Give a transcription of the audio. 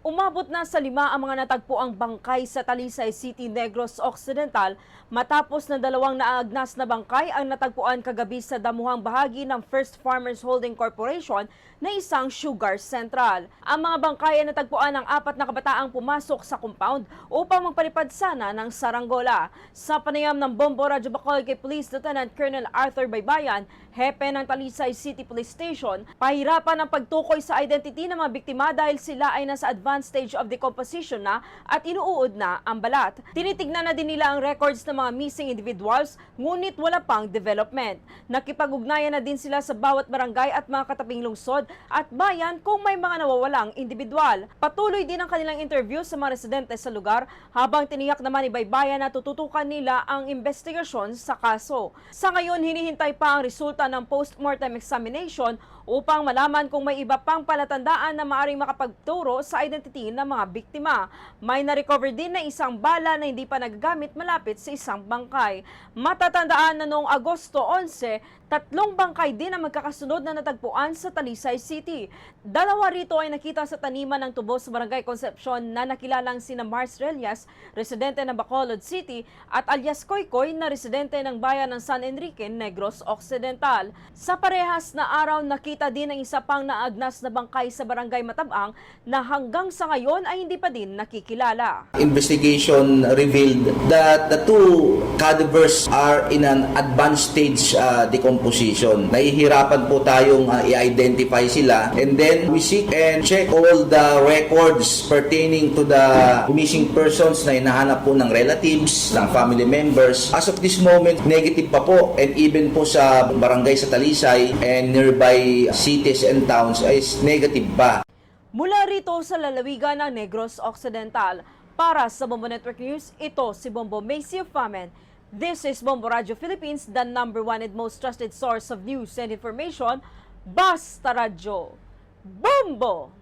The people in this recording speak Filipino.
Umabot na sa lima ang mga natagpuang bangkay sa Talisay City, Negros Occidental matapos na dalawang naagnas na bangkay ang natagpuan kagabi sa damuhang bahagi ng First Farmers Holding Corporation na isang sugar central. Ang mga bangkay ay natagpuan ng apat na kabataang pumasok sa compound upang magpalipad sana ng saranggola. Sa panayam ng Bombo Radyo Bacol kay Police Lieutenant Colonel Arthur Baybayan, hepe ng Talisay City Police Station, pahirapan ang pagtukoy sa identity ng mga biktima dahil sila ay nasa advanced stage of decomposition na at inuud na ang balat. Tinitignan na din nila ang records ng mga missing individuals, ngunit wala pang development. Nakipag-ugnayan na din sila sa bawat barangay at mga kataping lungsod at bayan kung may mga nawawalang individual. Patuloy din ang kanilang interview sa mga residente sa lugar habang tiniyak naman ni Baybayan na tututukan nila ang investigasyon sa kaso. Sa ngayon, hinihintay pa ang resulta ng post-mortem examination upang malaman kung may iba pang palatandaan na maaring makapagturo sa identity ng mga biktima. May na-recover din na isang bala na hindi pa nagagamit malapit sa isang bangkay. Matatandaan na noong Agosto 11, tatlong bangkay din ang magkakasunod na natagpuan sa Talisay City. Dalawa rito ay nakita sa taniman ng tubo sa Barangay Concepcion na nakilalang sina Mars Relias, residente ng Bacolod City, at alias Koykoy na residente ng bayan ng San Enrique, Negros Occidental. Sa parehas na araw, nakita din ang isa pang naagnas na bangkay sa Barangay Matabang na hanggang sa ngayon ay hindi pa din nakikilala. investigation revealed that the two cadavers are in an advanced stage uh, decomposition. Nahihirapan po tayong uh, i-identify sila and then we seek and check all the records pertaining to the missing persons na hinahanap po ng relatives, ng family members. As of this moment, negative pa po and even po sa barangay sa Talisay and nearby cities and towns is negative pa. Mula rito sa lalawigan ng Negros Occidental, para sa Bombo Network News, ito si Bombo Macy Famen. This is Bombo Radio Philippines, the number one and most trusted source of news and information. Basta Radio. Bombo!